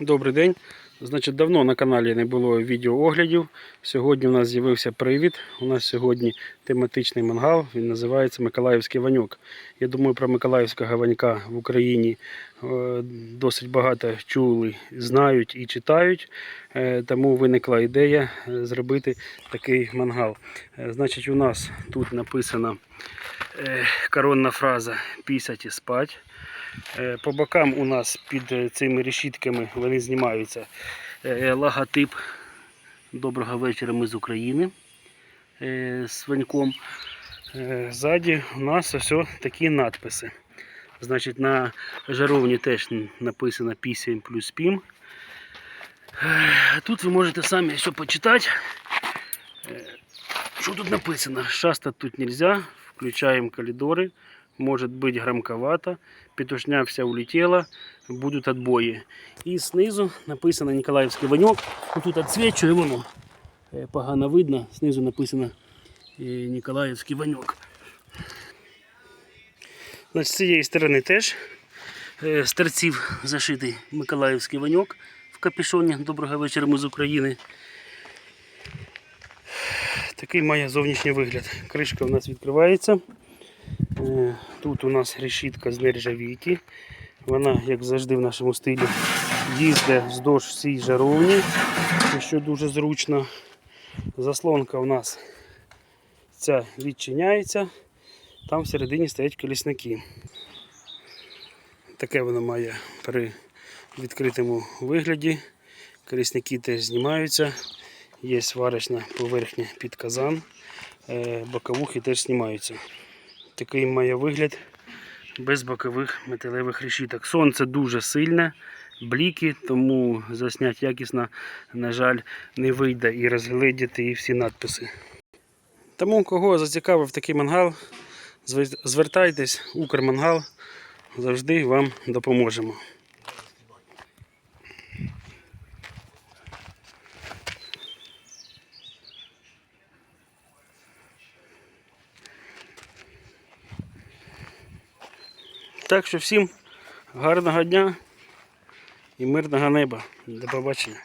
Добрий день. Значить, давно на каналі не було відеооглядів. Сьогодні у нас з'явився привід. У нас сьогодні тематичний мангал. Він називається Миколаївський ваньок. Я думаю, про Миколаївського ванька в Україні е, досить багато чули, знають і читають. Е, Тому виникла ідея е, зробити такий мангал. Значить, у нас тут написана коронна фраза «пісять і спать». Е, По бокам у нас під е, цими решітками вони знімаються е, логотип Доброго вечора ми з України з ваньком. Ззаді у нас ось такі надписи. Значить, на жаровні теж написано «Пісім плюс пім. Е, Тут ви можете самі все почитати. Що тут написано? Шастать тут нельзя. Включаем коридоры. Может быть громковато. Петушня вся улетела. Будут отбои. И снизу написано Николаевский ванек. Ну, Тут отсвечиваю, воно е, погано видно. Снизу написано е, Николаївський ваньок. Значить, з цієї сторони теж з торців зашитий Миколаївський ваньок в капюшоні. Доброго вечора ми з України. Такий має зовнішній вигляд. Кришка у нас відкривається. Е, Тут у нас решітка з нержавійки. Вона, як завжди, в нашому стилі їздить вздовж всій жаровні, що дуже зручно. Заслонка у нас ця відчиняється. Там всередині стоять колісники. Таке воно має при відкритому вигляді. Колісники теж знімаються. Є сварочна поверхня під казан. Е, Боковухи теж знімаються. Такий має вигляд без бокових металевих решіток. Сонце дуже сильне, бліки, тому засняти якісно, на жаль, не вийде і розгледіти і всі надписи. Тому, кого зацікавив такий мангал, звертайтесь, Укрмангал, завжди вам допоможемо. Так що всім гарного дня і мирного неба. До побачення.